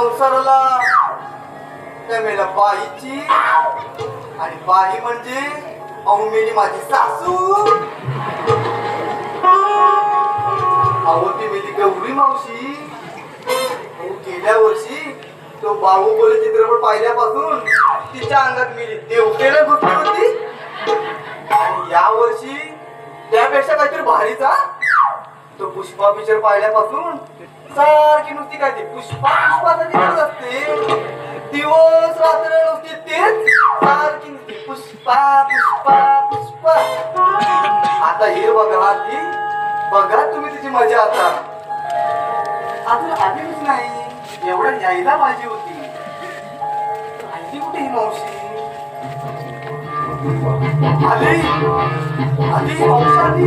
संसाराला त्या मेला बाईची आणि बाई म्हणजे अहो मेली माझी सासू. अहो ती मेली गौरी मावशी. गेल्या वर्षी तो बाहुबली चित्रपट पाहिल्यापासून तिच्या अंगात मेली देवतेला गोष्टी होती. आणि या वर्षी त्यापेक्षा काहीतरी भारीचा तो पुष्पा पिक्चर पाहिल्यापासून पुष्पाची नुसती काय ते? पुष्पा पुष्पासाठी करत असते. दिवस रात्र नुसती तेच सारखी नुसती. पुष्पा पुष्पा पुष्पा. आता हे बघा ती बघा तुम्ही तिची मजा आता. अजून आलीच नाही. एवढं यायला माझी होती. राहिली कुठे ही मावशी? आली? आली मावशी आली?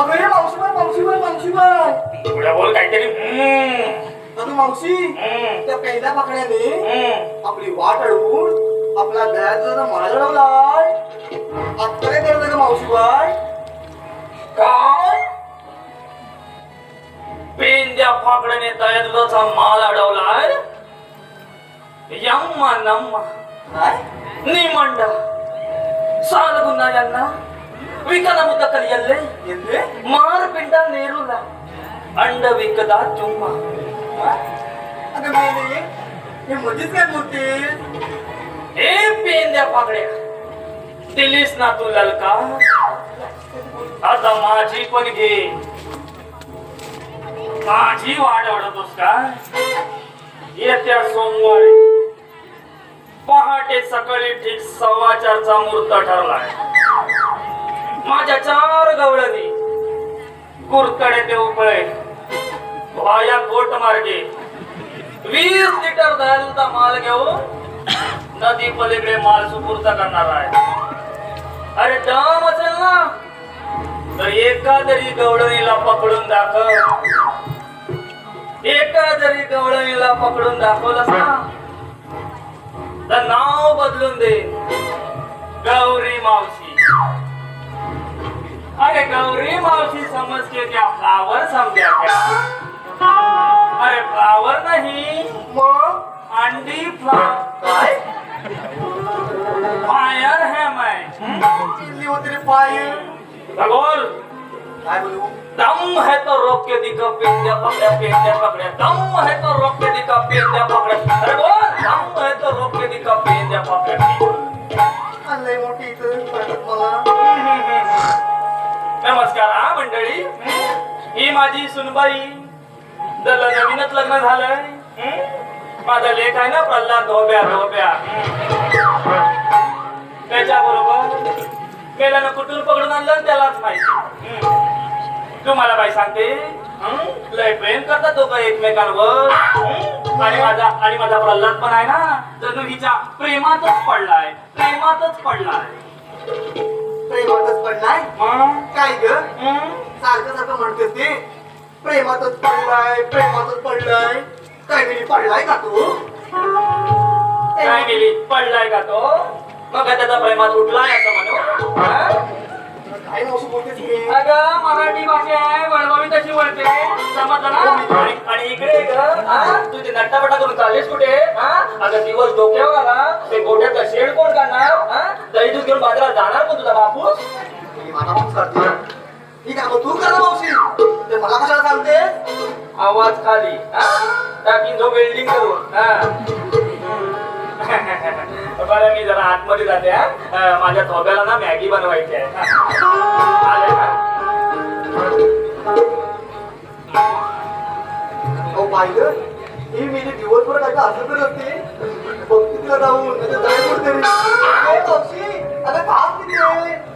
अगं हे मावशी बाय मावशी बाय मावशी बाय पुढे बोल काहीतरी अगं मावशी त्या पहिल्या पाकड्याने. आपली वाट अडवून आपला दयाचा माळ अडवलाय. आता काय करत का मावशी बाय. काय? पेंद्या फाकड्याने दुधाचा माल अडवलाय? यम्मा नम्मा. निमंड. साल गुन्हा यांना विकला मुद्दा यल्ले येते मार पिंडा नेरूला अंड विकदा चुम्मा अगं मेली हे मध्येच काय बोलते ए पेंद्या फाकड्या दिलीस ना तू ललका आता माझी पण घे माझी वाट आवडतोस का येत्या सोमवारी पहाटे सकाळी ठीक सव्वा चारचा मुहूर्त ठरलाय माझ्या चार गवळणी. कुरतडे ते उपळे. वाया कोट मार्गे. वीस लिटर दयालूचा माल घेऊन नदी पलीकडे माल सुपूर्त करणार आहे. अरे दम असेल ना तर एका जरी गवळणीला पकडून दाखव. एका जरी गवळणीला पकडून दाखवलं ना तर नाव बदलून दे. गौरी मावशी समज के क्या फ्लावर समजा क्या अरे फ्लावर नहीं. मग? अंडी फ्लावर. फायर है मैं. चिल्ली होती रे बोल. दम है तो रोक के दिखा पेंद्या पकड़े पेंद्या पकड़े दम है तो रोक के दिखा पेंद्या पकड़े अरे बोल. दम है तो रोक के दिखा पेंद्या पकड़े आणलंय मोठी इथं कळत मला. नमस्कार हा मंडळी. ही माझी सुनबाई. नवीनच लग्न झालंय. माझा लेख आहे ना प्रल्हाद धोब्या धोब्या. त्याच्या बरोबर मेल्यानं कुठून पकडून आणलं त्यालाच माहिती. तुम्हाला बाई सांगते लय प्रेम करतात दोघं एकमेकांवर. आणि माझा आणि माझा प्रल्हाद पण आहे ना जणू हिच्या प्रेमातच पडलाय प्रेमातच पडलाय. प्रेमातच पडलाय? काय ग? हं? सारखं सारखं म्हणतेस ते. प्रेमातच पडलाय प्रेमातच पडलाय. काय मिली पडलाय का तू? काय गेली पडलाय का तो? मग त्याचा प्रेमात उठलाय असं म्हणू. हा? काय मावशी बोलतेस हे? अगं मराठी भाषा आहे वळवळी तशी वळते. समजलं ना? आणि- इकडे ग. हा? तू ते नट्टापटा करून चाललीस कुठे? हा? अगं दिवस डोक्यावर आला. ते गोट्याचं घेऊन बाजारात जाणार कोण तुझा बापूस मी मला पण करते. ठीक आहे मग तू कर ना मावशी. ते मला कशाला सांगते? आवाज खाली? टाकीन जो वेल्डिंग करून हा. बरं मी जरा आतमध्ये जाते हा. माझ्या धोब्याला ना मॅगी बनवायची आहे. हा. आले पाहिलं ही मी दिवसभर काय असं करत असते. मुक्ता जाऊन म्हणजे जयपूर तरी. अरे मावशी. अरे भाग तिथे